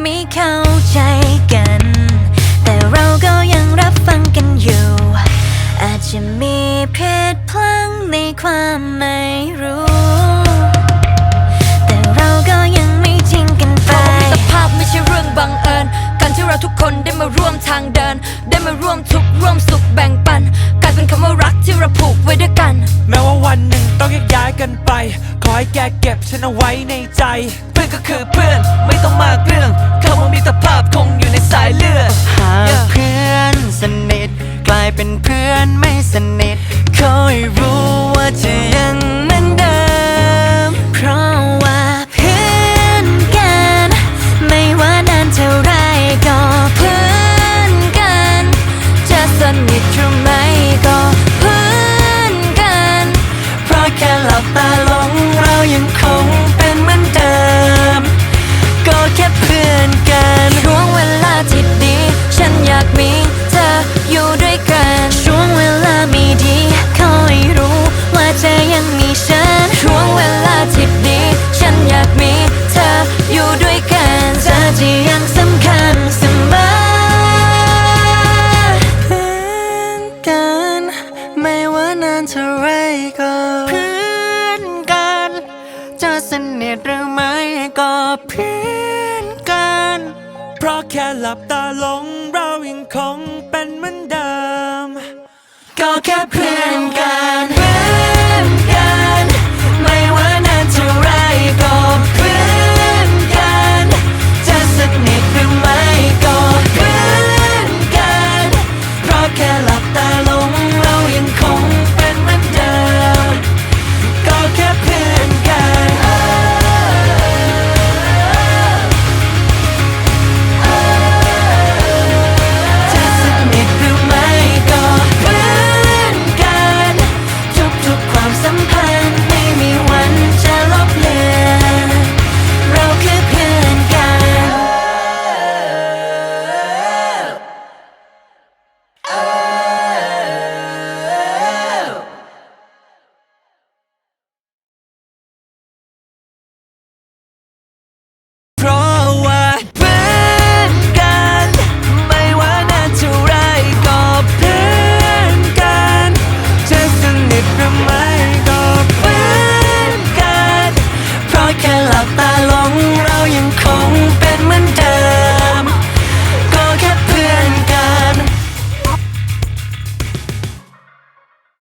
ไม่เข้าใจกัน แต่เราก็ยังรับฟังกันอยู่ อาจจะมีเพศพลังในความไม่รู้ แต่เราก็ยังไม่ทิ้งกันไปมิตรภาพไม่ใช่เรื่องบังเอิญ การที่เราทุกคนได้มาร่วมทางเดิน ได้มาร่วมทุกข์ร่วมสุขแบ่ง กัน แม้ว่าวันหนึ่งต้องแยกย้ายกันไป ขอให้แกเก็บฉันเอาไว้ในใจ เพื่อนก็คือเพื่อนไม่ต้องมากเรื่องคำว่ามิตรภาพ กันเธอที่ยังสำคัญเสมอเพื่อนกัน ไม่ว่านานเท่าไรก็เพื่อนกัน จะสนิทหรือไม่ก็เพื่อนกัน เพราะแค่หลับตาลงเรายังคงเป็นเหมือนเดิม ก็แค่เพื่อนกัน